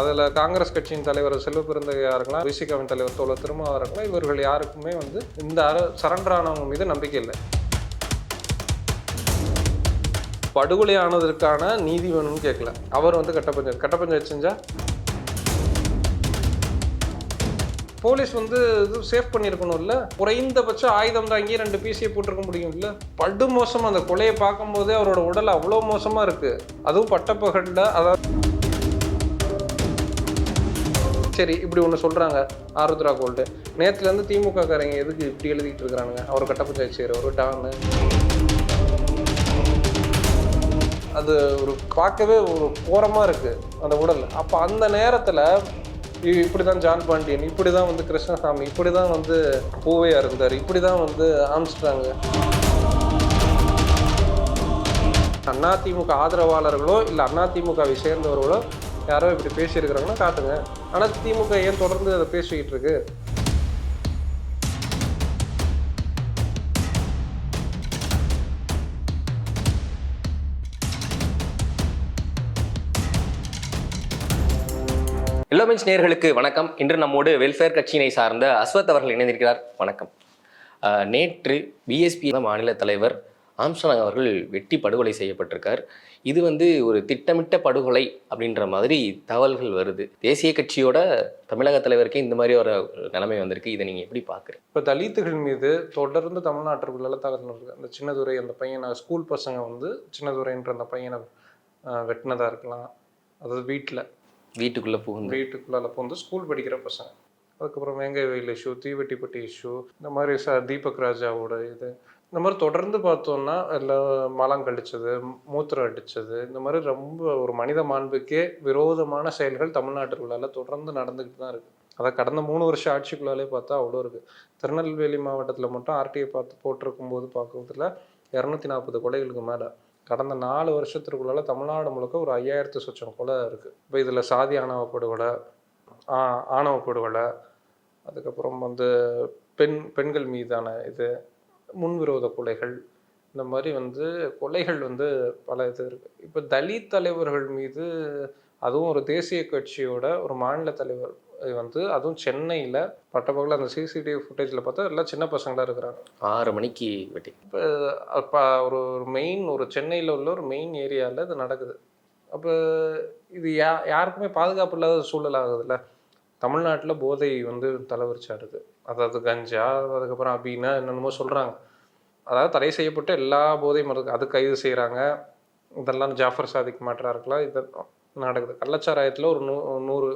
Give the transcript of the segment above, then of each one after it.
அதில் காங்கிரஸ் கட்சியின் தலைவர் செல்வ பெருந்தகையாக இருக்கலாம் விசிகாவின் தலைவர் தோழர் திருமாவாக இருக்கலாம் இவர்கள் யாருக்குமே வந்து இந்த அர சரண்டரானவங்க மீது நம்பிக்கை இல்லை. படுகொலை ஆனதற்கான நீதி வேணும்னு கேட்கல அவர் வந்து கட்ட பஞ்சாயத்து கட்ட பஞ்சாயத்து செஞ்சா? போலீஸ் வந்து இது சேஃப் பண்ணியிருக்கணும்ல? குறைந்தபட்சம் ஆயுதம் தாங்கி ரெண்டு பிசியை போட்டிருக்க முடியும்ல? படு மோசமாக அந்த கொலையை பார்க்கும்போதே அவரோட உடல் அவ்வளோ மோசமாக இருக்கு. அதுவும் பட்டப்பகலில் அதாவது சரி இப்படி ஒன்று சொல்கிறாங்க ஆருத்ரா கோல்டு. நேற்றுலேருந்து திமுக காரங்க எதுக்கு இப்படி எழுதிட்டு இருக்கிறானுங்க அவர் கட்ட அவர் டான்னு. அது ஒரு பார்க்கவே ஒரு கோரமாக இருக்குது அந்த உடல். அப்போ அந்த நேரத்தில் இப்படி தான் ஜான் பாண்டியன் இப்படி தான் வந்து கிருஷ்ணசாமி இப்படி தான் வந்து பூவையாக இருந்தார் இப்படி தான் வந்து ஆம்ஸ்ட்ராங்க. அதிமுக ஆதரவாளர்களோ இல்லை அதிமுகவை சேர்ந்தவர்களோ யாரோ இப்படி பேசியிருக்கிறாங்கன்னா காட்டுங்க. ஆனால் திமுக ஏன் தொடர்ந்து அதை பேசிக்கிட்டு இருக்கு? எல்லோமென்ஸ் நேயர்களுக்கு வணக்கம். இன்று நம்மோடு வெல்ஃபேர் கட்சியினை சார்ந்த அஸ்வத் அவர்கள் இணைந்திருக்கிறார். வணக்கம். அஹ், நேற்று பிஎஸ்பி மாநில தலைவர் ஆம்ஸ்டாங் அவர்கள் வெட்டி படுகொலை செய்யப்பட்டிருக்கார். இது வந்து ஒரு திட்டமிட்ட படுகொலை அப்படின்ற மாதிரி தகவல்கள் வருது. தேசிய கட்சியோட தமிழக தலைவருக்கே இந்த மாதிரி ஒரு நிலைமை வந்திருக்கு. இதை நீங்கள் எப்படி பார்க்குறீங்க இப்போ தலித்துகள் மீது தொடர்ந்து தமிழ்நாட்டுக்குள்ள தாக்குதல் இருக்கு அந்த சின்னதுரை அந்த பையனை ஸ்கூல் பசங்க வந்து சின்னதுரைன்ற அந்த பையனை ஆஹ், வெட்டினதா இருக்கலாம். அதாவது வீட்டில் வீட்டுக்குள்ளே புகுந்து. வீட்டுக்குள்ளால வந்து ஸ்கூல் படிக்கிற பசங்க. அதுக்கப்புறம் வேங்கை வயல் இஷ்யூ தீவெட்டிப்பட்டி இஷ்யூ இந்த மாதிரி ச தீபக் ராஜாவோட இது. இந்த மாதிரி தொடர்ந்து பார்த்தோம்னா எல்லாம் மலம் கழிச்சது மூத்திரம் அடித்தது இந்த மாதிரி ரொம்ப ஒரு மனித மாண்புக்கே விரோதமான செயல்கள் தமிழ்நாட்டுக்குள்ளால தொடர்ந்து நடந்துக்கிட்டு தான் இருக்குது அதை கடந்த மூணு வருஷம் ஆட்சிக்குள்ளாலே பார்த்தா அவ்வளோ இருக்குது திருநெல்வேலி மாவட்டத்தில் மட்டும் ஆர்டிஐ பார்த்து போட்டிருக்கும் போது பார்க்கறதுல இரநூத்தி நாற்பது கொலைகளுக்கு மேலே. கடந்த நாலு வருஷத்திற்குள்ளால தமிழ்நாடு முழுக்க ஒரு ஐயாயிரத்து சொச்சம் கொலை இருக்குது இப்போ இதில் சாதி ஆணவ படுகொலை ஆ- ஆணவ படுகொலை அதுக்கப்புறம் வந்து பெண் பெண்கள் மீதான இது முன்விரோத கொலைகள் இந்த மாதிரி வந்து கொலைகள் வந்து பல இது இருக்கு. இப்போ தலித் தலைவர்கள் மீது அதுவும் ஒரு தேசிய கட்சியோட ஒரு மாநில தலைவர் வந்து அதுவும் சென்னையில் பட்டப்பகல அந்த சிசிடிவி ஃபுட்டேஜில் பார்த்தா எல்லாம் சின்ன பசங்களாக இருக்கிறாங்க. ஆறு மணிக்கு வெட்டி. அப்போ ஒரு மெயின் ஒரு சென்னையில் உள்ள ஒரு மெயின் ஏரியாவில் இது நடக்குது. அப்போ இது யா யாருக்குமே பாதுகாப்பு இல்லாத சூழல் ஆகுதுல்ல. தமிழ்நாட்டில் போதை வந்து தலைவரிச்சாடுது அதாவது கஞ்சா அதுக்கப்புறம் அப்படின்னா என்னென்னமோ சொல்கிறாங்க அதாவது தடை செய்யப்பட்ட எல்லா போதை மருந்து அது கைது செய்கிறாங்க இதெல்லாம் ஜாஃபர் சாதிக் மாற்றா இருக்கலாம். இது நடக்குது. கள்ளச்சாராயத்தில் ஒரு நூ நூறு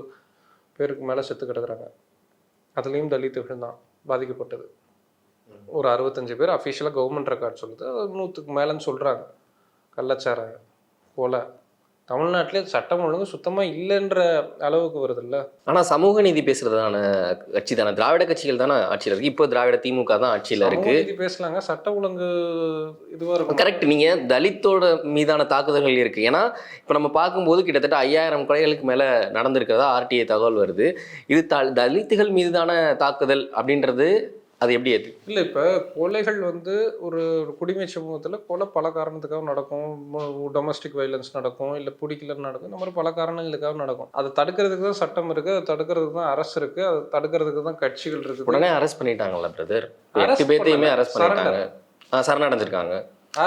பேருக்கு மேலே செத்து கிடக்குறாங்க. அதுலேயும் தலித்துகள் தான் பாதிக்கப்பட்டது. ஒரு அறுபத்தஞ்சு பேர் அஃபிஷியலாக கவர்மெண்ட் ரெக்கார்ட் சொல்லுது. அது நூற்றுக்கு மேலேன்னு சொல்கிறாங்க கள்ளச்சாராயம் கொலை. தமிழ்நாட்டிலே சட்டம் ஒழுங்கு சுத்தமாக இல்லைன்ற அளவுக்கு வருதுல்ல? ஆனால் சமூக நீதி பேசுறதான கட்சி தானே? திராவிட கட்சிகள் தானே ஆட்சியில் இருக்கு. இப்போ திராவிட திமுக தான் ஆட்சியில் இருக்கு. நீதி பேசலாங்க. சட்ட ஒழுங்கு இதுவாக இருக்கும். கரெக்ட் நீங்க தலித்தோட மீதான தாக்குதல்கள் இருக்கு. ஏன்னா இப்போ நம்ம பார்க்கும்போது கிட்டத்தட்ட ஐயாயிரம் கொலைகளுக்கு மேல நடந்திருக்கிறதா ஆர்டிஐ தகவல் வருது. இது த தலித்துகள் மீதான தாக்குதல் அப்படின்றது அது எப்படி ஏத்து? இல்லை இப்போ கொலைகள் வந்து ஒரு குடிமை சமூகத்தில் கொலை பல காரணத்துக்காக நடக்கும். டொமஸ்டிக் வைலன்ஸ் நடக்கும் இல்லை பிடிக்கலன்னு நடக்கும். இந்த மாதிரி பல காரணங்களுக்காக நடக்கும். அதை தடுக்கிறதுக்கு தான் சட்டம் இருக்குது அதை தடுக்கிறதுக்கு தான் அரசு இருக்குது அதை தடுக்கிறதுக்கு தான் கட்சிகள் இருக்குது. உடனே அரெஸ்ட் பண்ணிட்டாங்கல்ல பிரதர் எட்டு பேர்த்தையுமே. அரெஸ்ட் பண்ணிட்டாங்க. சரணடைஞ்சிருக்காங்க.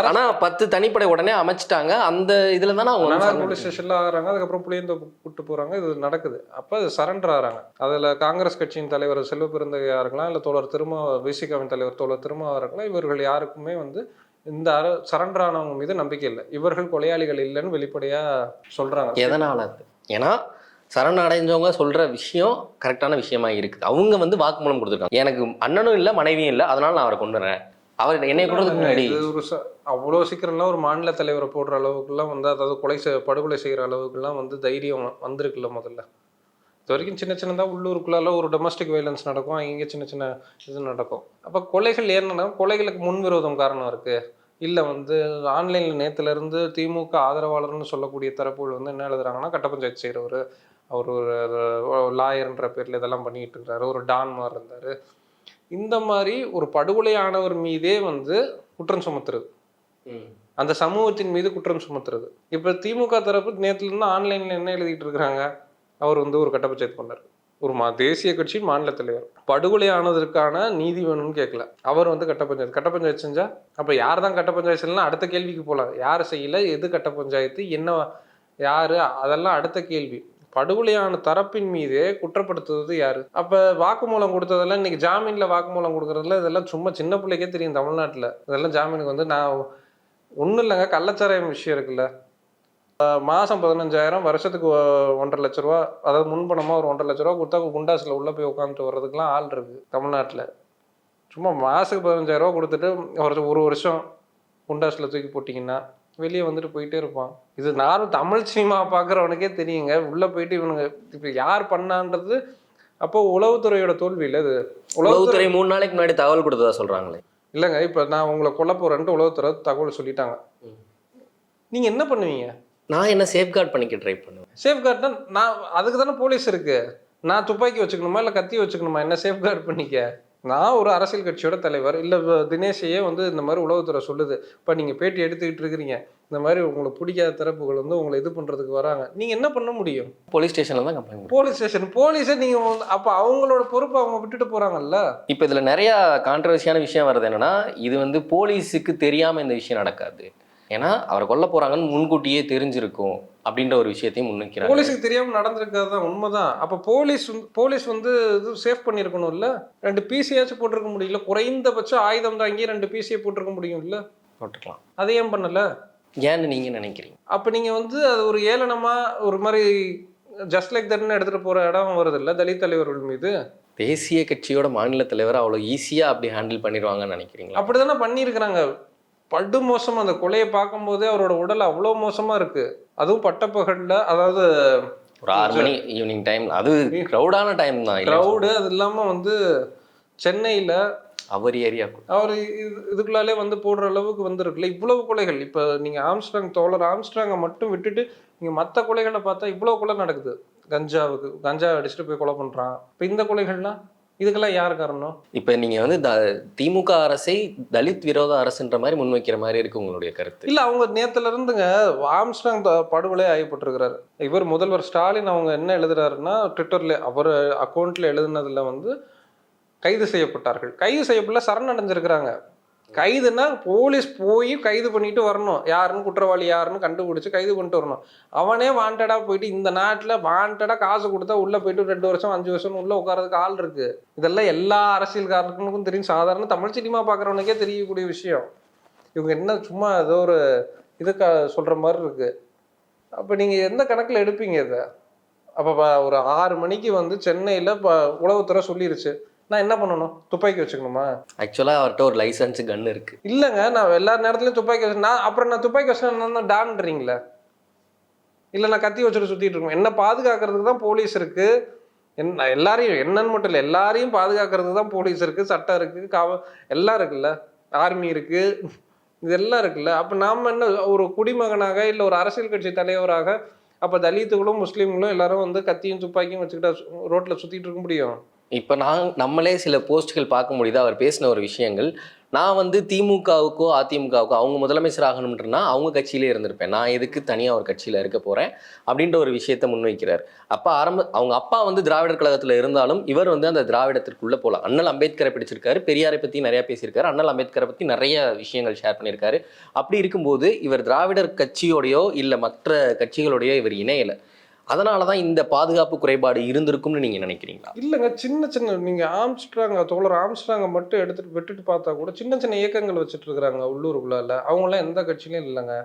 ஆனா பத்து தனிப்படை உடனே அமைச்சிட்டாங்க. அந்த இதுல தானே அவங்க போலீஸ் ஸ்டேஷன்ல ஆகுறாங்க. அதுக்கப்புறம் புளியந்தோப்பு கூட்டு போறாங்க. இது நடக்குது. அப்ப சரண்டர் ஆகிறாங்க அதுல காங்கிரஸ் கட்சியின் தலைவர் செல்வ பெருந்தகையா இருக்கலாம் இல்ல தோழர் திருமா விசிகாவின் தலைவர் தோழர் திருமாவா இருக்கலாம் இவர்கள் யாருக்குமே வந்து இந்த அர சரண்டர் ஆனவங்க மீது நம்பிக்கை இல்லை. இவர்கள் கொலையாளிகள் இல்லைன்னு வெளிப்படையா சொல்றாங்க. எதனால? ஏன்னா சரண் அடைஞ்சவங்க சொல்ற விஷயம் கரெக்டான விஷயமா இருக்குது. அவங்க வந்து வாக்குமூலம் கொடுத்துருக்காங்க. எனக்கு அண்ணனும் இல்லை மனைவியும் இல்லை. அதனால நான் அவரை கொண்டு வரேன் அவர் என்னை கொண்டதுக்கு முன்னாடி. ஒரு அவ்வளோ சீக்கிரம்லாம் ஒரு மாநில தலைவரை போடுற அளவுக்குலாம் வந்து அதாவது கொலை படுகொலை செய்யற அளவுக்குலாம் வந்து தைரியம் வந்திருக்குல்ல முதல்ல. இது வரைக்கும் சின்ன சின்னதாக உள்ளூருக்குள்ளால ஒரு டொமஸ்டிக் வைலன்ஸ் நடக்கும் இங்கே சின்ன சின்ன இது நடக்கும். அப்போ கொலைகள் என்னன்னா கொலைகளுக்கு முன்விரோதம் காரணம் இருக்கு. இல்லை வந்து ஆன்லைனில் நேற்றுலேருந்து திமுக ஆதரவாளர்னு சொல்லக்கூடிய தரப்புகள் வந்து என்ன எழுதுறாங்கன்னா கட்ட பஞ்சாயத்து செய்கிறவர் அவர் ஒரு லாயர்ன்ற பேரில் இதெல்லாம் பண்ணிக்கிட்டு இருக்கிறாரு ஒரு டான் மாதிரி இருந்தார். இந்த மாதிரி ஒரு படுகொலையானவர் மீதே வந்து குற்றம் சுமத்துறது. அந்த சமூகத்தின் மீது குற்றம் சுமத்துறது. இப்போ திமுக தரப்பு நேத்துல இருந்து ஆன்லைன்ல என்ன எழுதிட்டு இருக்கிறாங்க அவர் வந்து ஒரு கட்ட பஞ்சாயத்து பண்ணார். ஒரு மா தேசிய கட்சியின் மாநில தலைவர். படுகொலை ஆனதற்கான நீதி வேணும்னு கேட்கல அவர் வந்து கட்ட பஞ்சாயத்து கட்ட பஞ்சாயத்து செஞ்சா? அப்போ யார் தான் கட்ட பஞ்சாயத்து செய்யலாம் அடுத்த கேள்விக்கு போகலாம் யார் செய்யல? எது கட்ட பஞ்சாயத்து என்ன யாரு? அதெல்லாம் அடுத்த கேள்வி. படுகொலையான தரப்பின் மீதே குற்றப்படுத்துவது யாரு? அப்ப வாக்குமூலம் கொடுத்ததெல்லாம் இன்னைக்கு ஜாமீன்ல வாக்குமூலம் கொடுக்கறதுல இதெல்லாம் சும்மா சின்ன பிள்ளைக்கே தெரியும் தமிழ்நாட்டில். இதெல்லாம் ஜாமீனுக்கு வந்து நான் ஒன்றும் இல்லைங்க கள்ளச்சாராயம் விஷயம் இருக்குல்ல. மாதம் பதினஞ்சாயிரம் வருஷத்துக்கு ஒன்றரை லட்ச ரூபா அதாவது முன்பணமாக ஒரு ஒன்றரை லட்ச ரூபா கொடுத்தா குண்டாஸில் உள்ளே போய் உட்காந்துட்டு வர்றதுக்குலாம் ஆள் இருக்கு தமிழ்நாட்டில். சும்மா மாதத்துக்கு பதினஞ்சாயிரம் ரூபா கொடுத்துட்டு ஒரு ஒரு வருஷம் குண்டாஸில் தூக்கி போட்டிங்கன்னா வெளியே வந்துட்டு போயிட்டே இருப்பான். இது நானும் தமிழ் சினிமா பார்க்குறவனுக்கே தெரியுங்க. உள்ள போயிட்டு இவனுங்க இப்போ யார் பண்ணான்றது அப்போ உளவுத்துறையோட தோல்வி இல்லை இது. உளவுத்துறை மூணு நாளைக்கு முன்னாடி தகவல் கொடுத்ததா சொல்றாங்களே? இல்லைங்க இப்போ நான் உங்களை கொல்ல போறேன்ட்டு உளவுத்துறை தகவல் சொல்லிட்டாங்க. ம். நீங்க என்ன பண்ணுவீங்க? நான் என்ன சேஃப்கார்ட் பண்ணிக்க ட்ரை பண்ணுவேன். சேஃப்கார்ட்னா நான் அதுக்கு தானே போலீஸ் இருக்கு. நான் துப்பாக்கி வச்சுக்கணுமா இல்லை கத்தி வச்சுக்கணுமா? என்ன சேஃப்கார்ட் பண்ணிக்க? நான் ஒரு அரசியல் கட்சியோட தலைவர் இல்லை தினேஷையே வந்து இந்த மாதிரி உளவுத்துறை சொல்லுது. இப்போ நீங்கள் பேட்டி எடுத்துக்கிட்டு இருக்கிறீங்க. இந்த மாதிரி உங்களுக்கு பிடிக்காத தரப்புகள் வந்து உங்களை இது பண்ணுறதுக்கு வராங்க. நீங்கள் என்ன பண்ண முடியும்? போலீஸ் ஸ்டேஷன்ல தான் கம்ப்ளைண்ட் போலீஸ் ஸ்டேஷன் போலீஸே நீங்கள் அப்போ அவங்களோட பொறுப்பை அவங்க விட்டுட்டு போகிறாங்கல்ல இப்போ இதுல நிறைய கான்ட்ரவர்சியான விஷயம் வருது என்னன்னா இது வந்து போலீஸுக்கு தெரியாம இந்த விஷயம் நடக்காது. ஏன்னா அவரை கொல்ல போறாங்கன்னு முன்கூட்டியே தெரிஞ்சிருக்கும் அப்படின்ற ஒரு விஷயத்தையும் முன்வைக்கிறாங்க. போலீஸுக்கு தெரியாமல் நடந்திருக்காது தான் உண்மைதான். அப்போ போலீஸ் போலீஸ் வந்து இது சேஃப் பண்ணியிருக்கணும்ல? ரெண்டு பிசியாச்சும் போட்டிருக்க முடியல. குறைந்தபட்சம் ஆயுதம் தாங்கி ரெண்டு பிசியை போட்டிருக்க முடியும்ல? போட்டுக்கலாம். அதை ஏன் பண்ணல? ஏன்னு நீங்க நினைக்கிறீங்க? அப்போ நீங்கள் வந்து அது ஒரு ஏளனமா ஒரு மாதிரி ஜஸ்ட் லைக் தட்னு எடுத்துகிட்டு போகிற இடம் வருது இல்லை தலித் தலைவர்கள் மீது? தேசிய கட்சியோட மாநில தலைவர் அவ்வளோ ஈஸியா அப்படி ஹேண்டில் பண்ணிடுவாங்கன்னு நினைக்கிறீங்களா? அப்படி தானே பண்ணியிருக்கிறாங்க. படு மோசம் அந்த கொலையை பார்க்கும்போதே அவரோட உடல் அவ்வளோ மோசமாக இருக்கு. அதுவும் பட்டப்பகலில் அதாவது ஒரு ஆறு மணி ஈவினிங் டைம் அது க்ரௌடான டைம் தான். க்ரௌடு அது இல்லாமல் வந்து சென்னையில். அவர் ஏரியா அவர் இது இதுக்குள்ளாலே வந்து போடுற அளவுக்கு வந்திருக்குல்ல. இவ்வளவு கொலைகள். இப்போ நீங்கள் ஆம்ஸ்ட்ராங் தோழர் ஆம்ஸ்ட்ராங்கை மட்டும் விட்டுட்டு நீங்கள் மற்ற கொலைகளை பார்த்தா இவ்வளோ கொலை நடக்குது. கஞ்சாவுக்கு கஞ்சா அடிச்சுட்டு போய் கொலை பண்ணுறான் இப்போ இந்த கொலைகள்லாம் இதுக்கெல்லாம் யார் காரணம்? இப்போ நீங்க வந்து த- திமுக அரசை தலித் விரோத அரசுன்ற மாதிரி முன்வைக்கிற மாதிரி இருக்கு உங்களுடைய கருத்து. இல்லை அவங்க நேத்துல இருந்துங்க ஆம்ஸ்ட்ராங் த- படுகொலை ஆகிப்பட்டிருக்கிறாரு இவர் முதல்வர் ஸ்டாலின் அவங்க என்ன எழுதுறாருன்னா ட்விட்டர்ல அவர் அக்கௌண்ட்ல எழுதுனதுல வந்து கைது செய்யப்பட்டார்கள். கைது செய்யப்படல சரணடைஞ்சிருக்கிறாங்க. கைதுனா போலீஸ் போய் கைது பண்ணிட்டு வரணும். யாருன்னு குற்றவாளி யாருன்னு கண்டுபிடிச்சு கைது பண்ணிட்டு வரணும். அவனே வாண்டடாக போயிட்டு இந்த நாட்டில் வாண்டடாக காசு கொடுத்தா உள்ளே போயிட்டு ரெண்டு வருஷம் அஞ்சு வருஷம் உள்ளே உட்காரதுக்கு ஆள் இருக்கு. இதெல்லாம் எல்லா அரசியல்காரனுக்கும் தெரியும். சாதாரண தமிழ் சினிமா பார்க்குறவனுக்கே தெரியக்கூடிய விஷயம். இவங்க என்ன சும்மா ஏதோ ஒரு இதுக்கு சொல்கிற மாதிரி இருக்கு. அப்போ நீங்கள் எந்த கணக்கில் எடுப்பீங்க இதை? அப்போ ஒரு ஆறு மணிக்கு வந்து சென்னையில் இப்போ உளவுத்துறை சொல்லிருச்சு. நான் என்ன பண்ணணும்? துப்பாக்கி வச்சுக்கணுமா? ஆக்சுவலா அவர்கிட்ட ஒரு லைசன்ஸ் கன் இருக்கு. இல்லைங்க நான் எல்லா நேரத்துலையும் துப்பாக்கி வச்சு நான் அப்புறம் நான் துப்பாக்கி வச்சு டான்றீங்களே இல்லை நான் கத்தி வச்சுட்டு சுற்றிட்டு இருக்கோம். என்ன பாதுகாக்கிறதுக்கு தான் போலீஸ் இருக்கு. என்ன எல்லாரையும் என்னன்னு மட்டும் இல்லை எல்லாரையும் பாதுகாக்கிறதுக்கு தான் போலீஸ் இருக்கு. சட்டம் இருக்கு காவ எல்லாம் இருக்குல்ல? ஆர்மி இருக்கு. இதெல்லாம் இருக்குல்ல? அப்போ நாம என்ன ஒரு குடிமகனாக இல்லை ஒரு அரசியல் கட்சி தலைவராக அப்போ தலித்துகளும் முஸ்லீம்களும் எல்லாரும் வந்து கத்தியும் துப்பாக்கியும் வச்சுக்கிட்டா ரோட்டில் சுற்றிட்டு இருக்க முடியும்? இப்போ நான் நம்மளே சில போஸ்ட்கள் பார்க்க முடியுது அவர் பேசின ஒரு விஷயங்கள். நான் வந்து திமுகவுக்கோ அதிமுகவுக்கோ அவங்க முதலமைச்சர் ஆகணும்ன்றனா அவங்க கட்சியிலே இருந்திருப்பேன். நான் எதுக்கு தனியாக ஒரு கட்சியில் இருக்க போகிறேன் அப்படின்ற ஒரு விஷயத்த முன்வைக்கிறார். அப்போ ஆரம்ப அவங்க அப்பா வந்து திராவிடர் கழகத்தில் இருந்தாலும் இவர் வந்து அந்த திராவிடத்திற்குள்ளே போகலாம் அண்ணல் அம்பேத்கரை பிடிச்சிருக்காரு பெரியாரை பற்றி நிறையா பேசியிருக்காரு அண்ணல் அம்பேத்கரை பற்றி நிறைய விஷயங்கள் ஷேர் பண்ணியிருக்காரு. அப்படி இருக்கும்போது இவர் திராவிடர் கட்சியோடையோ இல்லை மற்ற கட்சிகளோடையோ இவர் இணையலை. அதனால தான் இந்த பாதுகாப்பு குறைபாடு இருந்திருக்கும்னு நீங்கள் நினைக்கிறீங்களா? இல்லைங்க சின்ன சின்ன நீங்க ஆம்ஸ்ட்ராங்க தோழர் ஆம்ஸ்ட்ராங்க மட்டும் எடுத்துட்டு விட்டுட்டு பார்த்தா கூட சின்ன சின்ன இயக்கங்கள் வச்சுட்டு இருக்கிறாங்க உள்ளூருக்குள்ளால அவங்களாம் எந்த கட்சியிலும் இல்லைங்க.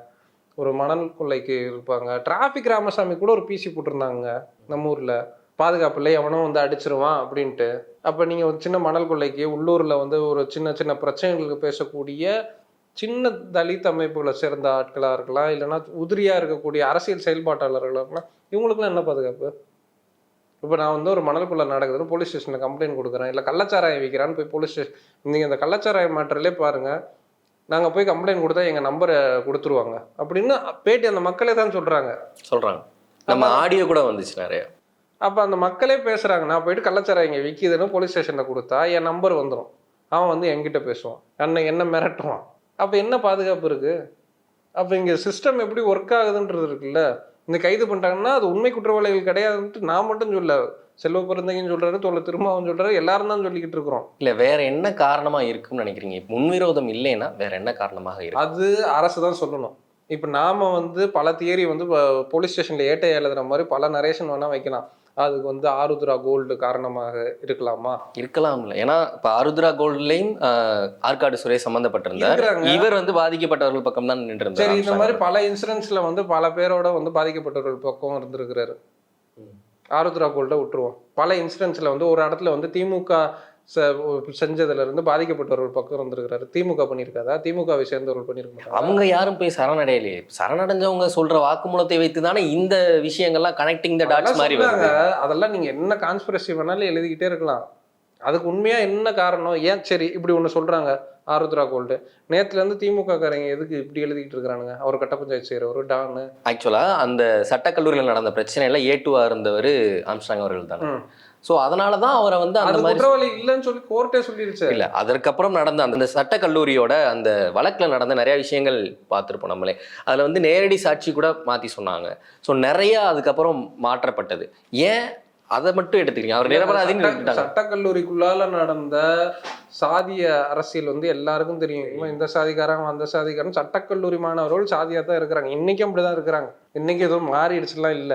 ஒரு மணல் கொள்ளைக்கு இருப்பாங்க. டிராஃபிக் ராமசாமி கூட ஒரு பிசி போட்டிருந்தாங்க நம்ம ஊர்ல. பாதுகாப்பு இல்லை எவனும் வந்து அடிச்சிருவான் அப்படின்ட்டு. அப்போ நீங்கள் ஒரு சின்ன மணல் கொள்ளைக்கு உள்ளூரில் வந்து ஒரு சின்ன சின்ன பிரச்சனைகளுக்கு பேசக்கூடிய சின்ன தலித் அமைப்புகளை சேர்ந்த ஆட்களாக இருக்கலாம் இல்லைன்னா உதிரியாக இருக்கக்கூடிய அரசியல் செயல்பாட்டாளர்களாக இருக்கலாம் இவங்களுக்குலாம் என்ன பாதுகாப்பு? இப்போ நான் வந்து ஒரு மணல்குள்ள நடக்குதுன்னு போலீஸ் ஸ்டேஷனில் கம்ப்ளைண்ட் கொடுக்குறேன். இல்லை கள்ளச்சாராயம் விற்கிறான்னு போய் போலீஸ் ஸ்டேஷன் நீங்கள் இந்த கள்ளச்சாராயம் மாற்றலே பாருங்கள் நாங்கள் போய் கம்ப்ளைண்ட் கொடுத்தா எங்கள் நம்பரை கொடுத்துருவாங்க. அப்படின்னு பேட்டி அந்த மக்களே தான் சொல்கிறாங்க சொல்றாங்க. நம்ம ஆடியோ கூட வந்துச்சு நிறைய. அப்போ அந்த மக்களே பேசுகிறாங்க நான் போயிட்டு கள்ளச்சாராயம் இங்கே விற்கிதுன்னு போலீஸ் ஸ்டேஷனில் கொடுத்தா என் நம்பர் வந்துடும் அவன் வந்து என்கிட்ட பேசுவான். அண்ணன் என்ன மிரட்டுவான்? அப்போ என்ன பாதுகாப்பு இருக்குது அப்போ இங்கே சிஸ்டம் எப்படி ஒர்க் ஆகுதுன்றது இருக்குல்ல? இந்த கைது பண்ணிட்டாங்கன்னா அது உண்மை குற்றவாளிகள் கிடையாதுன்ட்டு நான் மட்டும் சொல்ல செல்வ பிறந்தங்கன்னு சொல்றாரு தோல்ல திருமாவும் சொல்றாரு எல்லாரும் தான் சொல்லிக்கிட்டு இருக்கிறோம். இல்ல வேற என்ன காரணமா இருக்கும்னு நினைக்கிறீங்க? முன்விரோதம் இல்லைன்னா வேற என்ன காரணமாக இருக்கு அது அரசு தான் சொல்லணும். இப்போ நாம வந்து பல தியரி வந்து போலீஸ் ஸ்டேஷன்ல ஏட்டை எழுதுற மாதிரி பல நரேஷன் வேணா வைக்கலாம். அதுக்கு வந்து ஆருத்ரா கோல்டு காரணமாக இருக்கலாமா? இருக்கலாம்ல. ஏன்னா இப்ப ஆருத்ரா கோல்ட்லயும் ஆற்காடு சுரேஷ் சம்பந்தப்பட்டிருந்தார். இருக்கிறாங்க. இவர் வந்து பாதிக்கப்பட்டவர்கள் பக்கம் தான் நின்று சரி இந்த மாதிரி பல இன்சூரன்ஸ்ல வந்து பல பேரோட வந்து பாதிக்கப்பட்டவர்கள் பக்கம் இருந்திருக்கிறாரு. ஆருத்ரா கோல்ட விட்டுருவோம். பல இன்சூரன்ஸ்ல வந்து ஒரு இடத்துல வந்து திமுக செஞ்சதுல இருந்து பாதிக்கப்பட்டவர்கள் பக்கம் இருந்திருக்கிறாரு. திமுக பண்ணியிருக்காதா திமுகவை சேர்ந்தவர்கள் பண்ணியிருக்க மாட்டாங்க அவங்க யாரும் போய் சரணடையலையே. சரணடைஞ்சவங்க சொல்ற வாக்குமூலத்தை வைத்து தானே இந்த விஷயங்கள்லாம் கனெக்டிங் த டாட்ஸ் மாதிரி அதெல்லாம் நீங்க என்ன கான்ஸ்பிரசி வேணாலும் எழுதிக்கிட்டே இருக்கலாம். அதுக்கு உண்மையா என்ன காரணம்? ஏன் சரி இப்படி ஒண்ணு சொல்றாங்க? ஆருத்ரா கோல்டு. நேத்துல இருந்து திமுக காரங்க எதுக்கு இப்படி எழுதிக்கிட்டு இருக்கிறானுங்க? அவர் கட்ட பஞ்சாயத்து செய்யறவர் டான்னு ஆக்சுவலா அந்த சட்டக்கல்லூரியில் நடந்த பிரச்சனையில ஏட்டுவா இருந்தவர் ஆம்ஸ்டாங் அவர்கள் தானே. ஸோ அதனால தான் அவரை வந்து அந்த குற்றவாளி இல்லைன்னு சொல்லி கோர்ட்டே சொல்லிருச்சு. இல்ல அதற்கப்புறம் நடந்த அந்த சட்டக்கல்லூரியோட அந்த வழக்குல நடந்த நிறைய விஷயங்கள் பார்த்துருப்போம் நம்மளே. அதுல வந்து நேரடி சாட்சி கூட மாத்தி சொன்னாங்க. ஸோ நிறைய அதுக்கப்புறம் மாற்றப்பட்டது. ஏன் அதை மட்டும் எடுத்துக்கிறீங்க. அவர் நிரபராதின்னு சட்டக்கல்லூரிக்குள்ளால நடந்த சாதிய அரசியல் வந்து எல்லாருக்கும் தெரியும். இந்த சாதிக்காரன் அந்த சாதிக்காரன். சட்டக்கல்லூரி மாணவர்கள் சாதியா தான் இருக்கிறாங்க. இன்னைக்கும் அப்படிதான் இருக்கிறாங்க. இன்னைக்கு எதுவும் மாறிடுச்சுலாம் இல்ல.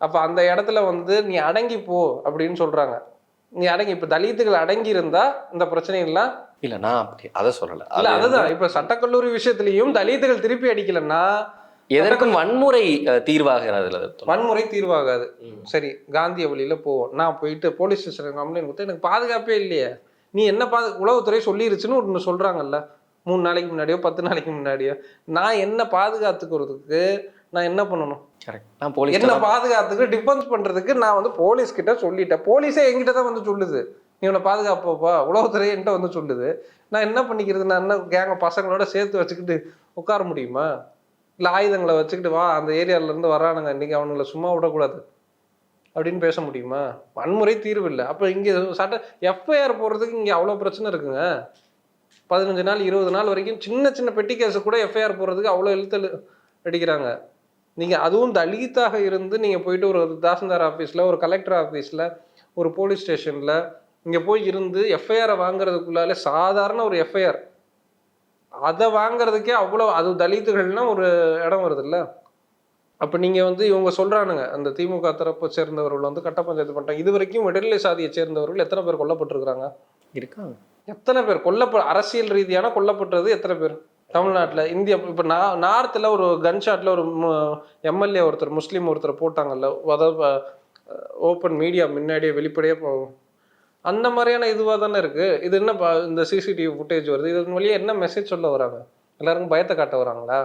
அப்ப அந்த இடத்துல வந்து நீ அடங்கி போ அப்படின்னு சொல்றாங்க. நீ அடங்கி இப்ப தலித்துகள் அடங்கி இருந்தா இந்த பிரச்சனை எல்லாம் இல்ல நான் அதை சொல்லல. இல்ல அது அதுதான். இப்ப சட்டக்கல்லூரி விஷயத்திலயும் தலித்துகள் திருப்பி அடிக்கலன்னா எதற்கும் வன்முறை தீர்வாகிறது. வன்முறை தீர்வாகாது. சரி காந்திய வழியில போவோம். நான் போயிட்டு போலீஸ் ஸ்டேஷன் கம்ப்ளைண்ட் கொடுத்தா எனக்கு பாதுகாப்பே இல்லையே. நீ என்ன பாது உளவுத்துறை சொல்லிருச்சுன்னு ஒன்று சொல்றாங்கல்ல. மூணு நாளைக்கு முன்னாடியோ பத்து நாளைக்கு முன்னாடியோ. நான் என்ன பாதுகாத்துக்கிறதுக்கு நான் என்ன பண்ணணும்? Correct. நான் போலீஸ் என்ன பாதுகாத்துக்கு டிஃபென்ஸ் பண்றதுக்கு நான் வந்து போலீஸ் கிட்ட சொல்லிட்டேன். போலீஸே என்கிட்ட தான் வந்து சொல்லுது. நீ உன்னை பாதுகாப்பப்பா உளவுத்துறை என்கிட்ட வந்து சொல்லுது. நான் என்ன பண்ணிக்கிறது? நான் என்ன கேங்க பசங்களோட சேர்த்து வச்சுக்கிட்டு உட்கார முடியுமா? இல்லை ஆயுதங்களை வச்சுக்கிட்டு வா அந்த ஏரியாவிலேருந்து வரானுங்க இன்றைக்கி அவனுங்களை சும்மா விடக்கூடாது. அப்படின்னு பேச முடியுமா? வன்முறை தீர்வு இல்லை. அப்போ இங்கே சட்ட எஃப்ஐஆர் போடுறதுக்கு இங்கே அவ்வளோ பிரச்சனை இருக்குங்க. பதினஞ்சு நாள் இருபது நாள் வரைக்கும் சின்ன சின்ன பெட்டி கேஸு கூட எஃப்ஐஆர் போடுறதுக்கு அவ்வளோ எழுத்து அடிக்கிறாங்க. நீங்கள் அதுவும் தலித்தாக இருந்து நீங்கள் போயிட்டு ஒரு தாசில்தார் ஆஃபீஸில் ஒரு கலெக்டர் ஆஃபீஸில் ஒரு போலீஸ் ஸ்டேஷனில் இங்கே போய் இருந்து எஃப்ஐஆரை வாங்குறதுக்குள்ளால சாதாரண ஒரு எஃப்ஐஆர் அதை வாங்குறதுக்கே அவ்வளோ அது தலித்துகள்னா ஒரு இடம் வருதுல்ல? அப்போ நீங்கள் வந்து இவங்க சொல்கிறானுங்க அந்த திமுக தரப்பை சேர்ந்தவர்கள் வந்து கட்ட பஞ்சாயத்து பண்ணிட்டாங்க இது வரைக்கும் விடுதலை சாதியை சேர்ந்தவர்கள் எத்தனை பேர் கொல்லப்பட்டிருக்கிறாங்க? இருக்காங்க. எத்தனை பேர் கொல்லப்ப அரசியல் ரீதியான கொல்லப்பட்டது எத்தனை பேர்? தமிழ்நாட்டில் இந்தியா இப்போ நா நார்த்தில் ஒரு கன் ஷாட்டில் ஒரு எம்எல்ஏ ஒருத்தர் முஸ்லீம் ஒருத்தர் போட்டாங்கல்ல அதாவது ஓப்பன் மீடியா முன்னாடியே வெளிப்படையாக அந்த மாதிரியான இதுவாக தானே இருக்குது இது என்ன இந்த சிசிடிவி ஃபுட்டேஜ் வருது. இதன் வழியாக என்ன மெசேஜ் சொல்ல வராங்க? எல்லாருக்கும் பயத்தை காட்ட வராங்களா?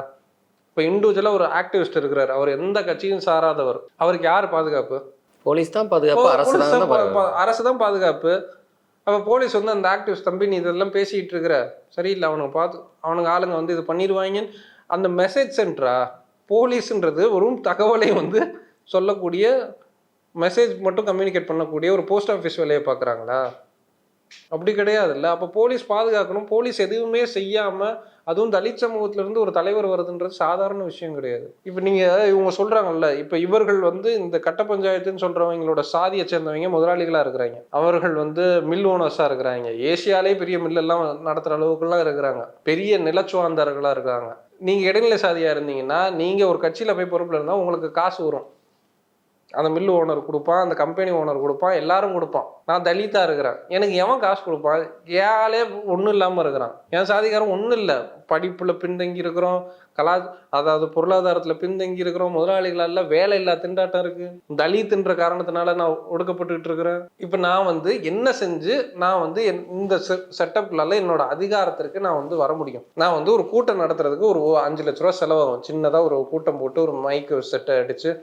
இப்போ இண்டிவிஜுவலாக ஒரு ஆக்டிவிஸ்ட் இருக்கிறார். அவர் எந்த கட்சியும் சாராதவர். அவருக்கு யார் பாதுகாப்பு? போலீஸ் தான் பாதுகாப்பு அரசு தான் அரசு தான் பாதுகாப்பு. அப்ப போலீஸ் வந்து அந்த ஆக்டிவ்ஸ் தம்பி நீ இதெல்லாம் பேசிக்கிட்டு இருக்கிற. சரியில்லை அவனுங்க பார்த்து அவனுங்க ஆளுங்க வந்து இது பண்ணிடுவாங்கன்னு அந்த மெசேஜ் சென்டரா போலீஸ்ன்றது ஒரு தகவலை வந்து சொல்லக்கூடிய மெசேஜ் மட்டும் கம்யூனிகேட் பண்ணக்கூடிய ஒரு போஸ்ட் ஆஃபீஸ் வேலையை பார்க்குறாங்களா? அப்படி கிடையாதுல்ல. அப்போ போலீஸ் பாதுகாக்கணும். போலீஸ் எதுவுமே செய்யாமல் அதுவும் தலித் சமூகத்திலேருந்து ஒரு தலைவர் வருதுன்றது சாதாரண விஷயம் கிடையாது. இப்போ நீங்கள் இவங்க சொல்கிறாங்கல்ல இப்போ இவர்கள் வந்து இந்த கட்ட பஞ்சாயத்துன்னு சொல்கிறவங்களோட சாதியை சேர்ந்தவங்க முதலாளிகளாக இருக்கிறாங்க. அவர்கள் வந்து மில் ஓனர்ஸாக இருக்கிறாங்க. ஏசியாலே பெரிய மில்லெல்லாம் நடத்துகிற அளவுக்குலாம் இருக்கிறாங்க. பெரிய நிலச்சுவாந்தார்களா இருக்காங்க நீங்கள் இடைநிலை சாதியாக இருந்தீங்கன்னா நீங்கள் ஒரு கட்சியில் போய் பொறுப்புல இருந்தால் உங்களுக்கு காசு வரும். அந்த மில்லு ஓனர் கொடுப்பான் அந்த கம்பெனி ஓனர் கொடுப்பான் எல்லாரும் கொடுப்பான். நான் தலித்தா இருக்கிறேன். எனக்கு எவன் காசு கொடுப்பான்? ஏழே ஒன்றும் இல்லாமல் இருக்கிறான். என் சாதிக்காரன் ஒன்றும் இல்லை. படிப்பில் பின்தங்கி இருக்கிறோம். கலா அதாவது பொருளாதாரத்தில் பின்தங்கி இருக்கிறோம். முதலாளிகளால் வேலை இல்லா திண்டாட்டம் இருக்கு. தலித்துன்ற காரணத்தினால நான் ஒடுக்கப்பட்டுக்கிட்டு இருக்கிறேன். இப்போ நான் வந்து என்ன செஞ்சு நான் வந்து என்- இந்த செட்டப்லால என்னோட அதிகாரத்திற்கு நான் வந்து வர முடியும். நான் வந்து ஒரு கூட்டம் நடத்துறதுக்கு ஒரு அஞ்சு லட்ச ரூபா செலவாகும். சின்னதாக ஒரு கூட்டம் போட்டு ஒரு மைக்கு செட்டை அடிச்சு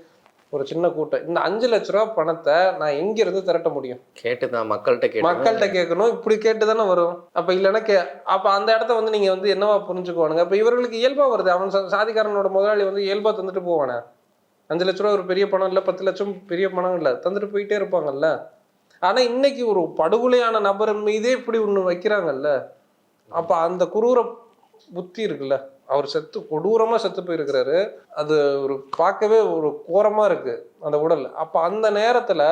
ஒரு சின்ன கூட்டம். இந்த அஞ்சு லட்ச ரூபா பணத்தை நான் எங்கிருந்து திரட்ட முடியும்? கேட்டுதான் மக்கள்கிட்ட கேட்டு மக்கள்கிட்ட கேட்கணும். இப்படி கேட்டு தானே வரும். அப்ப இல்லைன்னா கே அப்ப அந்த இடத்த வந்து நீங்க வந்து என்னவா புரிஞ்சுக்குவானுங்க? அப்ப இவர்களுக்கு இயல்பா வருது. அவன் சாதிக்காரனோட முதலாளி வந்து இயல்பா தந்துட்டு போவானே. அஞ்சு லட்ச ரூபா ஒரு பெரிய பணம் இல்ல பத்து லட்சம் பெரிய பணம் இல்ல. தந்துட்டு போயிட்டே இருப்பாங்கல்ல. ஆனா இன்னைக்கு ஒரு படுகொலையான நபர் மீதே இப்படி ஒண்ணு வைக்கிறாங்கல்ல. அப்ப அந்த குரூர புத்தி இருக்குல்ல? அவர் செத்து கொடூரமா செத்து போயிருக்கிறாரு. அது ஒரு பார்க்கவே ஒரு கோரமா இருக்கு அந்த உடல். அப்ப அந்த நேரத்துல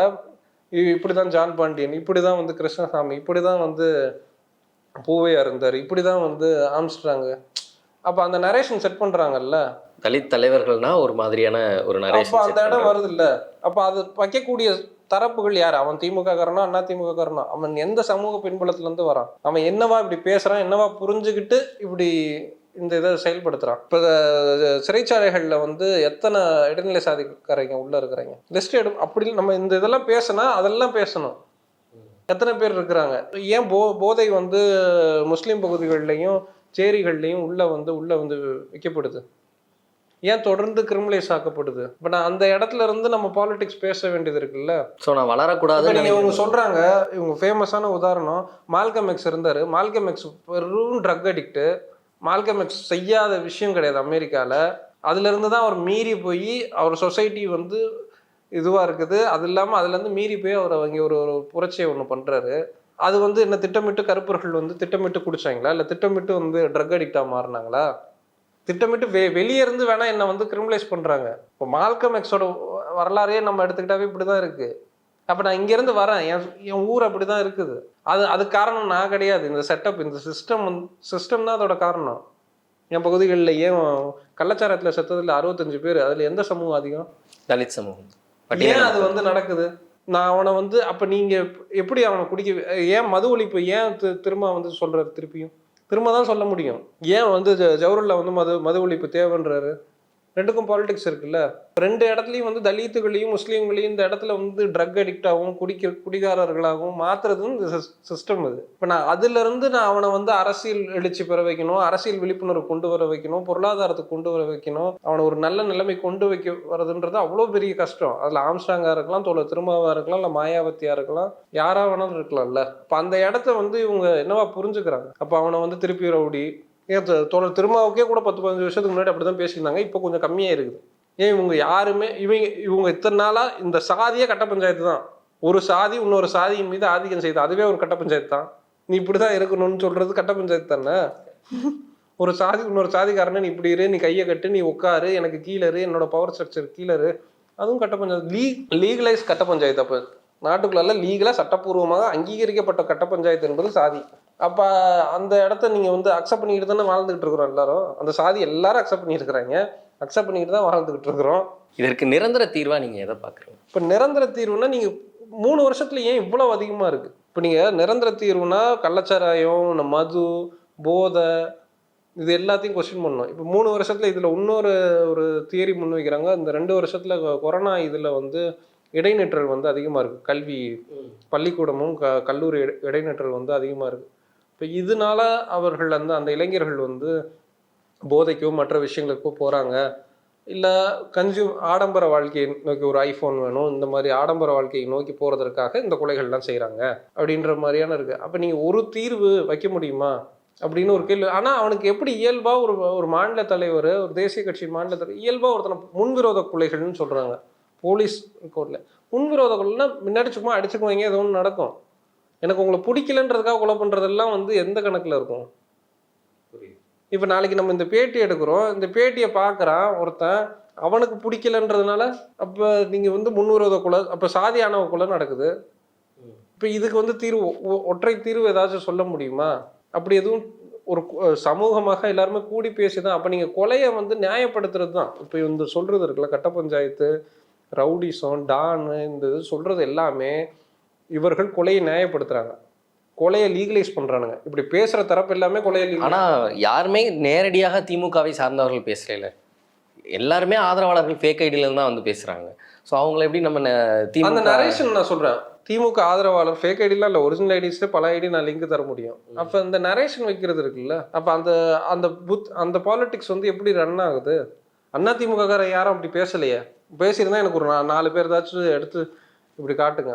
இ- இப்படிதான் ஜான் பாண்டியன் இப்படிதான் வந்து கிருஷ்ணசாமி இப்படிதான் வந்து பூவையா இருந்தார் இப்படிதான் வந்து ஆம்ஸ்ட்ராங்க அப்ப அந்த நரேஷன் செட் பண்றாங்கல்ல? தலித் தலைவர்கள்னா ஒரு மாதிரியான ஒரு அப்ப நரேஷன் அந்த இடம் வருது இல்ல அப்ப அது வைக்கக்கூடிய தரப்புகள் யார்? அவன் திமுக காரனா அண்ணா திமுக காரனா அவன் எந்த சமூக பின்புலத்துலேருந்து வரான்? அவன் என்னவா இப்படி பேசுகிறான் என்னவா புரிஞ்சுக்கிட்டு இப்படி இந்த இதை செயல்படுத்துகிறான் இப்போ சிறைச்சாலைகளில் வந்து எத்தனை இடைநிலை சாதிக்காரங்க உள்ளே இருக்கிறாங்க? லிஸ்ட் எடு அப்படி நம்ம இந்த இதெல்லாம் பேசினா அதெல்லாம் பேசணும். எத்தனை பேர் இருக்கிறாங்க? ஏன் போ போதை வந்து முஸ்லீம் பகுதிகள்லையும் சேரிகள்லையும் உள்ளே வந்து உள்ளே வந்து வைக்கப்படுது? ஏன் தொடர்ந்து கிரிமினலைஸ் ஆக்கப்படுது? இப்போ நான் அந்த இடத்துல இருந்து நம்ம பாலிடிக்ஸ் பேச வேண்டியது இருக்குல்ல? ஸோ நான் இப்ப வளரக்கூடாதுன்னு நீங்க இவங்க. சொல்றாங்க இவங்க ஃபேமஸான உதாரணம் மால்கம் எக்ஸ் இருந்தாரு. மால்கம் எக்ஸ் வெறும் ட்ரக் அடிக்ட் மால்கம் எக்ஸ் செய்யாத விஷயம் கிடையாது அமெரிக்கால. அதுல இருந்து தான் அவர் மீறி போய் அவர் சொசைட்டி வந்து இதுவா இருக்குது. அது இல்லாம அதுல இருந்து மீறி போய் அவர் அவங்க ஒரு ஒரு புரட்சியை ஒன்று பண்றாரு. அது வந்து என்ன திட்டமிட்டு கருப்பர்கள் வந்து திட்டமிட்டு குடிச்சாங்களா? இல்ல திட்டமிட்டு வந்து ட்ரக் அடிக்டா மாறினாங்களா? திட்டமிட்டு வெ வெளியே இருந்து வேணா என்ன வந்து கிரிமினலைஸ் பண்றாங்க. இப்போ மால்கம் எக்ஸோட வரலாறையே நம்ம எடுத்துக்கிட்டாவே இப்படிதான் இருக்கு. அப்ப நான் இங்க இருந்து வரேன். என் என் ஊர் அப்படிதான் இருக்குது. அது அது காரணம் நான் கிடையாது. இந்த செட்டப் இந்த சிஸ்டம் சிஸ்டம் தான் அதோட காரணம். என் பகுதிகளில் ஏன் கள்ளச்சாரத்துல செத்ததுல அறுபத்தஞ்சு பேர் அதுல எந்த சமூகம் அதிகம்? தலித் சமூகம். ஏன் அது வந்து நடக்குது? நான் அவனை வந்து அப்ப நீங்க எப்படி அவனை குடிக்க ஏன் மது ஒழிப்பு ஏன் திரும்ப வந்து சொல்றாரு திருப்பியும்? திரும்ப தான் சொல்ல முடியும். ஏன் வந்து ஜ- வந்து மது மது ஒழிப்பு தேவைன்றாரு? ரெண்டுக்கும் பாலிடிக்ஸ் இருக்குல்ல? ரெண்டு இடத்துலையும் வந்து தலித்துகளையும் முஸ்லீம்களையும் இந்த இடத்துல வந்து ட்ரக் அடிக்டாகவும் குடிக்க குடிகாரர்களாகவும் மாத்துறது இந்த சிஸ்டம் அது. இப்போ நான் அதுலேருந்து நான் அவனை வந்து அரசியல் எழுச்சி பெற வைக்கணும் அரசியல் விழிப்புணர்வு கொண்டு வர வைக்கணும் பொருளாதாரத்தை கொண்டு வர வைக்கணும் அவனை ஒரு நல்ல நிலைமை கொண்டு வைக்க வரதுன்றது அவ்வளோ பெரிய கஷ்டம். அதில் ஆம்ஸ்டாங்காக இருக்கலாம் தோல திருமாவாக இருக்கலாம் இல்லை மாயாவத்தியாக இருக்கலாம் யாராக வேணாலும் இருக்கலாம்ல. இப்போ அந்த இடத்த வந்து இவங்க என்னவா புரிஞ்சுக்கிறாங்க? அப்போ அவனை வந்து திருப்பி ரவுடி ஏன் தோழர் திருமாவுக்கே கூட பத்து பதினஞ்சு வருஷத்துக்கு முன்னாடி அப்படி தான் பேசியிருந்தாங்க. இப்போ கொஞ்சம் கம்மியாக இருக்குது. ஏன் இவங்க யாருமே இவங்க இவங்க இத்தனை நாளாக இந்த சாதியே கட்ட பஞ்சாயத்து தான். ஒரு சாதி இன்னொரு சாதியின் மீது ஆதிக்கம் செய்யுது அதுவே ஒரு கட்ட பஞ்சாயத்து தான். நீ இப்படி தான் இருக்கணும்னு சொல்கிறது கட்ட பஞ்சாயத்து தானே? ஒரு சாதி இன்னொரு சாதிக்காரனை நீ இப்படி இரு நீ கையை கட்டு நீ உட்காரு எனக்கு கீழே என்னோட பவர் ஸ்ட்ரக்சர் கீழே அதுவும் கட்ட பஞ்சாயத்து லீ லீகலைஸ் கட்ட பஞ்சாயத்து அப்போ. நாட்டுக்குள்ள லீகலாக சட்டப்பூர்வமாக அங்கீகரிக்கப்பட்ட கட்ட பஞ்சாயத்து என்பது சாதி. அப்போ அந்த இடத்த நீங்கள் வந்து அக்செப்ட் பண்ணிக்கிட்டு தானே வாழ்ந்துகிட்டு இருக்கிறோம் எல்லாரும். அந்த சாதி எல்லாரும் அக்செப்ட் பண்ணியிருக்கிறாங்க. அக்செப்ட் பண்ணிக்கிட்டு தான் வாழ்ந்துகிட்டு இருக்கிறோம். இதற்கு நிரந்தர தீர்வா நீங்க எதை பாக்குறீங்க இப்போ நிரந்தர தீர்வுனா நீங்கள் மூணு வருஷத்துல ஏன் இவ்வளோ அதிகமாக இருக்குது இப்போ நீங்கள் நிரந்தர தீர்வுனா கள்ளச்சாராயம் இந்த மது போதை இது எல்லாத்தையும் கொஸ்டின் பண்ணணும். இப்போ மூணு வருஷத்துல இதில் இன்னொரு ஒரு தியரி முன் வைக்கிறாங்க இந்த ரெண்டு வருஷத்துல கொரோனா இதில் வந்து இடைநிற்றல் வந்து அதிகமாக இருக்குது கல்வி பள்ளிக்கூடமும் க கல்லூரி இடை- இடைநிற்றல் வந்து அதிகமாக இருக்குது இப்போ இதனால அவர்கள் அந்த அந்த இளைஞர்கள் வந்து போதைக்கோ மற்ற விஷயங்களுக்கோ போகிறாங்க இல்லை கன்சியூம் ஆடம்பர வாழ்க்கையை நோக்கி ஒரு ஐஃபோன் வேணும் இந்த மாதிரி ஆடம்பர வாழ்க்கையை நோக்கி போகிறதற்காக இந்த கொலைகள்லாம் செய்கிறாங்க அப்படின்ற மாதிரியான இருக்குது அப்போ நீங்கள் ஒரு தீர்வு வைக்க முடியுமா? அப்படின்னு ஒரு கேள்வி. ஆனால் அவனுக்கு எப்படி இயல்பாக ஒரு ஒரு மாநில தலைவர் ஒரு தேசிய கட்சி மாநில தலைவர் இயல்பாக ஒருத்தனை முன்விரோத கொலைகள்னு சொல்கிறாங்க போலீஸ் கோர்ட்டில் முன்விரோத கொலைன்னா முன்னாடி சும்மா அடிச்சுக்குவாங்க ஏதோ ஒன்று நடக்கும். எனக்கு உங்களை பிடிக்கலன்றதுக்காக கொலை பண்ணுறதெல்லாம் வந்து எந்த கணக்கில் இருக்கும்? இப்போ நாளைக்கு நம்ம இந்த பேட்டி எடுக்கிறோம். இந்த பேட்டியை பார்க்குறான் ஒருத்தன். அவனுக்கு பிடிக்கலன்றதுனால அப்போ நீங்கள் வந்து முன்விரோத கொலை அப்போ சாதி ஆணவ கொலை நடக்குது. இப்போ இதுக்கு வந்து தீர்வு ஒற்றை தீர்வு ஏதாச்சும் சொல்ல முடியுமா? அப்படி எதுவும் ஒரு சமூகமாக எல்லாருமே கூடி பேசி தான் அப்போ நீங்கள் கொலையை வந்து நியாயப்படுத்துறது தான் இப்போ இந்த சொல்கிறது இருக்குல்ல கட்ட பஞ்சாயத்து ரவுடிசம் டானு இந்த இது சொல்கிறது எல்லாமே இவர்கள் கொலையை நியாயப்படுத்துகிறாங்க கொலையை லீகலைஸ் பண்ணுறானுங்க இப்படி பேசுகிற தரப்பு எல்லாமே கொலையை ஆனா யாருமே நேரடியாக திமுகவை சார்ந்தவர்கள் பேசல எல்லாருமே ஆதரவாளர்கள் ஃபேக் ஐடியில தான் வந்து பேசுறாங்க. ஸோ அவங்கள எப்படி நம்ம அந்த நரேஷன் நான் சொல்றேன். திமுக ஆதரவாளர் ஃபேக் ஐடிலாம் இல்லை ஒரிஜினல் ஐடிஸ் பல ஐடி நான் லிங்க் தர முடியும். அப்போ அந்த நரேஷன் வைக்கிறது இருக்குல்ல? அப்போ அந்த அந்த புத் அந்த பாலிடிக்ஸ் வந்து எப்படி ரன் ஆகுது? அண்ணா திமுக கார யாரும் அப்படி பேசலையே? பேசியிருந்தா எனக்கு ஒரு நாலு பேர் ஏதாச்சும் எடுத்து இப்படி காட்டுங்க.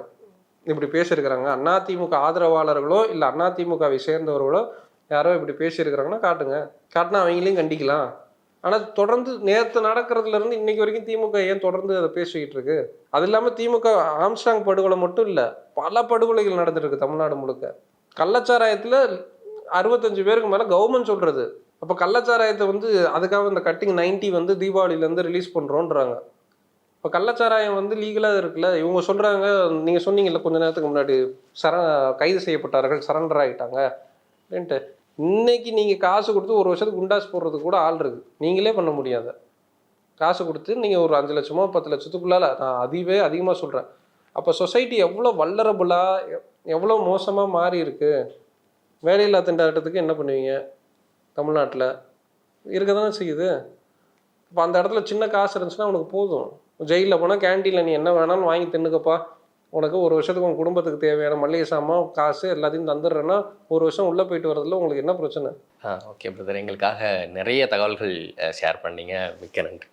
இப்படி பேசியிருக்கிறாங்க. அண்ணா திமுக ஆதரவாளர்களோ இல்லை அண்ணா திமுகவை சேர்ந்தவர்களோ யாரோ இப்படி பேசியிருக்கிறாங்கன்னா காட்டுங்க. காட்டினா அவங்களையும் கண்டிக்கலாம். ஆனால் தொடர்ந்து நேற்று நடக்கிறதுல இருந்து இன்னைக்கு வரைக்கும் திமுக ஏன் தொடர்ந்து அதை பேசிக்கிட்டு இருக்கு? அது இல்லாமல் திமுக ஆம்ஸ்டாங் படுகொலை மட்டும் இல்லை பல படுகொலைகள் நடந்துட்டு தமிழ்நாடு முழுக்க. கள்ளச்சாராயத்தில் அறுபத்தஞ்சு பேருக்கு மேலே கவர்மெண்ட் சொல்றது. அப்போ கள்ளச்சாராயத்தை வந்து அதுக்காக இந்த கட்டிங் 90 வந்து தீபாவளியிலேருந்து ரிலீஸ் பண்ணுறோன்றாங்க இப்போ கள்ளச்சாராயம் வந்து லீகலாக இருக்குல்ல? இவங்க சொல்கிறாங்க நீங்கள் சொன்னீங்கல்ல கொஞ்ச நேரத்துக்கு முன்னாடி சர கைது செய்யப்பட்டார்கள் சரண்டர் ஆகிட்டாங்க அப்படின்ட்டு. இன்னைக்கு நீங்கள் காசு கொடுத்து ஒரு வருஷத்துக்கு குண்டாஸ் போடுறதுக்கு கூட ஆள் இருக்குது நீங்களே பண்ண முடியாது. காசு கொடுத்து நீங்கள் ஒரு அஞ்சு லட்சமோ பத்து லட்சத்துக்குள்ளால நான் அதுவே அதிகமாக சொல்கிறேன் அப்போ சொசைட்டி எவ்வளோ வல்லரபுளாக எவ்வளோ மோசமாக மாறி இருக்கு? வேலையில்லா திண்டாட்டத்துக்கு என்ன பண்ணுவீங்க? தமிழ்நாட்டில். இருக்க தானே செய்யுது. இப்போ அந்த இடத்துல சின்ன காசு இருந்துச்சுன்னா அவனுக்கு போதும். ஜெயிலில் போனால் கேண்டீனில் நீ என்ன வேணாலும் வாங்கி தின்னுக்கப்பா. உனக்கு ஒரு வருஷத்துக்கு உன் குடும்பத்துக்கு தேவையான மளிகை சாமான் காசு எல்லாத்தையும் தந்துடுறேன்னா ஒரு வருஷம் உள்ளே போயிட்டு வரதுல உங்களுக்கு என்ன பிரச்சனை? ஆ ஓகே பிரதர் எங்களுக்காக நிறைய தகவல்கள் ஷேர் பண்ணீங்க. மிக்க நன்றி.